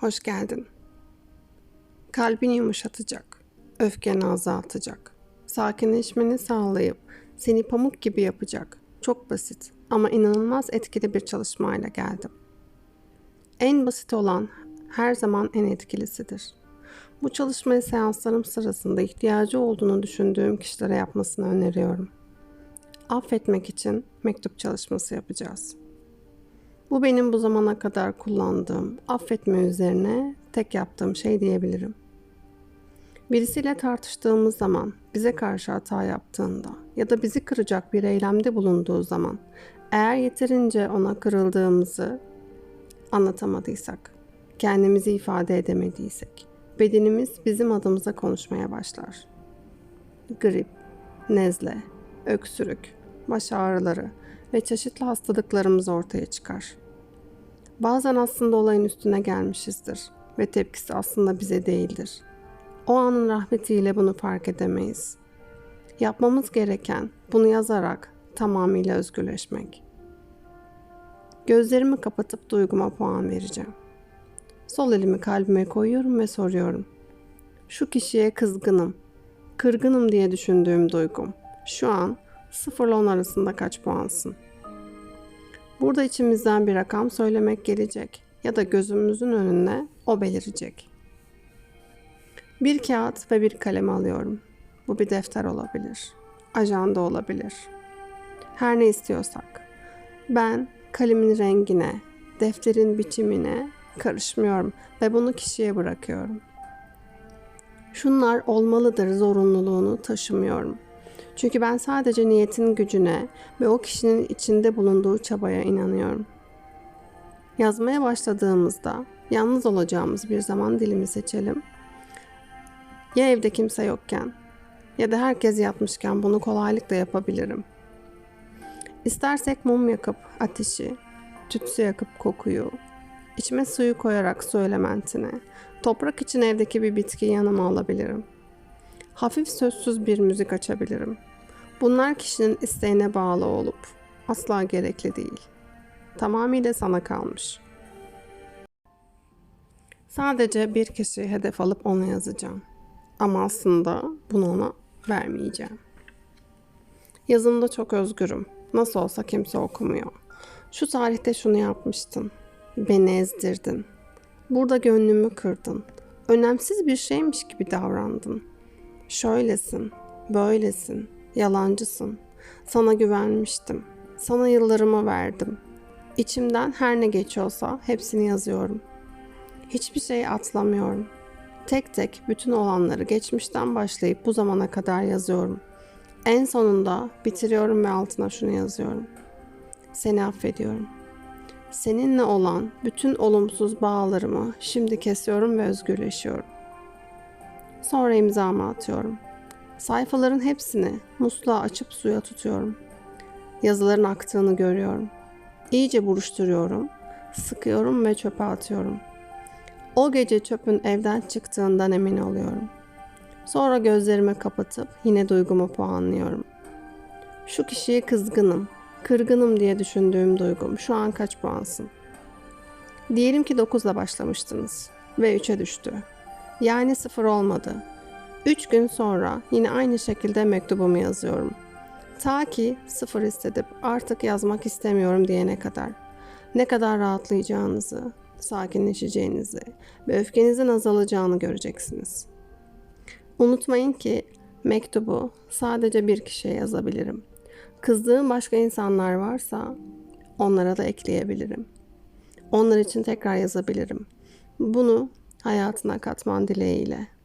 Hoş geldin. Kalbini yumuşatacak, öfkeni azaltacak, sakinleşmeni sağlayıp seni pamuk gibi yapacak. Çok basit ama inanılmaz etkili bir çalışmayla geldim. En basit olan her zaman en etkilisidir. Bu çalışmayı seanslarım sırasında ihtiyacı olduğunu düşündüğüm kişilere yapmasını öneriyorum. Affetmek için mektup çalışması yapacağız. Bu benim bu zamana kadar kullandığım affetme üzerine tek yaptığım şey diyebilirim. Birisiyle tartıştığımız zaman, bize karşı hata yaptığında ya da bizi kıracak bir eylemde bulunduğu zaman eğer yeterince ona kırıldığımızı anlatamadıysak, kendimizi ifade edemediysek, bedenimiz bizim adımıza konuşmaya başlar. Grip, nezle, öksürük, baş ağrıları ve çeşitli hastalıklarımız ortaya çıkar. Bazen aslında olayın üstüne gelmişizdir ve tepkisi aslında bize değildir. O anın rahmetiyle bunu fark edemeyiz. Yapmamız gereken bunu yazarak tamamıyla özgürleşmek. Gözlerimi kapatıp duyguma puan vereceğim. Sol elimi kalbime koyuyorum ve soruyorum. Şu kişiye kızgınım, kırgınım diye düşündüğüm duygum. Şu an 0 ile 10 arasında kaç puansın? Burada içimizden bir rakam söylemek gelecek ya da gözümüzün önüne o belirecek. Bir kağıt ve bir kalem alıyorum. Bu bir defter olabilir, ajanda olabilir. Her ne istiyorsak. Ben kalemin rengine, defterin biçimine karışmıyorum ve bunu kişiye bırakıyorum. Şunlar olmalıdır zorunluluğunu taşımıyorum. Çünkü ben sadece niyetin gücüne ve o kişinin içinde bulunduğu çabaya inanıyorum. Yazmaya başladığımızda yalnız olacağımız bir zaman dilimi seçelim. Ya evde kimse yokken ya da herkes yatmışken bunu kolaylıkla yapabilirim. İstersek mum yakıp ateşi, tütsü yakıp kokuyu, içime suyu koyarak su elementini, toprak için evdeki bir bitki yanıma alabilirim. Hafif sözsüz bir müzik açabilirim. Bunlar kişinin isteğine bağlı olup asla gerekli değil. Tamamıyla sana kalmış. Sadece bir kişiyi hedef alıp ona yazacağım. Ama aslında bunu ona vermeyeceğim. Yazımda çok özgürüm. Nasıl olsa kimse okumuyor. Şu tarihte şunu yapmıştın. Beni ezdirdin. Burada gönlümü kırdın. Önemsiz bir şeymiş gibi davrandın. Şöylesin, böylesin, yalancısın. Sana güvenmiştim. Sana yıllarımı verdim. İçimden her ne geçiyorsa hepsini yazıyorum. Hiçbir şeyi atlamıyorum. Tek tek bütün olanları geçmişten başlayıp bu zamana kadar yazıyorum. En sonunda bitiriyorum ve altına şunu yazıyorum. Seni affediyorum. Seninle olan bütün olumsuz bağlarımı şimdi kesiyorum ve özgürleşiyorum. Sonra imzamı atıyorum. Sayfaların hepsini musluğa açıp suya tutuyorum. Yazıların aktığını görüyorum. İyice buruşturuyorum, sıkıyorum ve çöpe atıyorum. O gece çöpün evden çıktığından emin oluyorum. Sonra gözlerimi kapatıp yine duygumu puanlıyorum. Şu kişiye kızgınım, kırgınım diye düşündüğüm duygum şu an kaç puansın? Diyelim ki 9'la başlamıştınız ve 3'e düştü. Yani sıfır olmadı. 3 gün sonra yine aynı şekilde mektubumu yazıyorum. Ta ki sıfır hissedip artık yazmak istemiyorum diyene kadar. Ne kadar rahatlayacağınızı, sakinleşeceğinizi ve öfkenizin azalacağını göreceksiniz. Unutmayın ki mektubu sadece bir kişiye yazabilirim. Kızdığım başka insanlar varsa onlara da ekleyebilirim. Onlar için tekrar yazabilirim. Bunu hayatına katman dileğiyle.